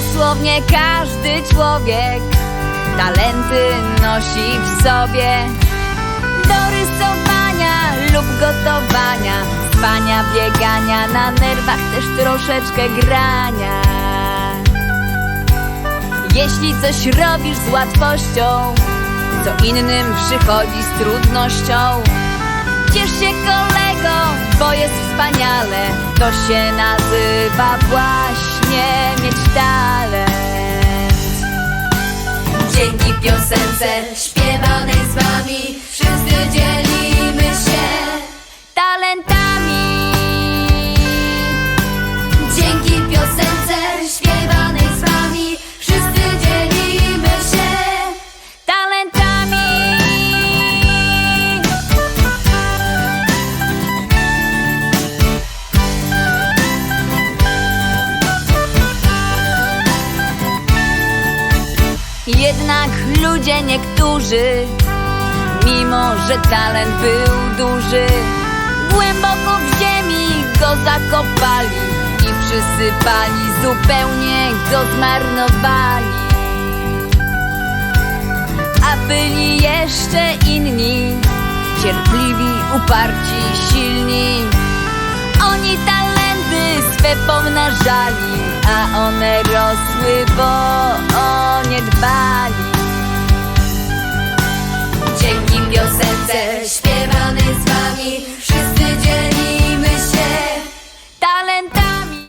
Dosłownie każdy człowiek talenty nosi w sobie. Do rysowania lub gotowania, spania, biegania, na nerwach też troszeczkę grania. Jeśli coś robisz z łatwością, co innym przychodzi z trudnością, ciesz się kolego, bo jest wspaniale. To się nazywa właśnie mieć talent. Dzięki piosence śpiewanej z wami Jednak ludzie niektórzy, mimo że talent był duży, głęboko w ziemi go zakopali i przysypali, zupełnie go zmarnowali. A byli jeszcze inni, cierpliwi, uparci, silni. Oni talenty swe pomnażali, a one rosły, bo o nie dbali.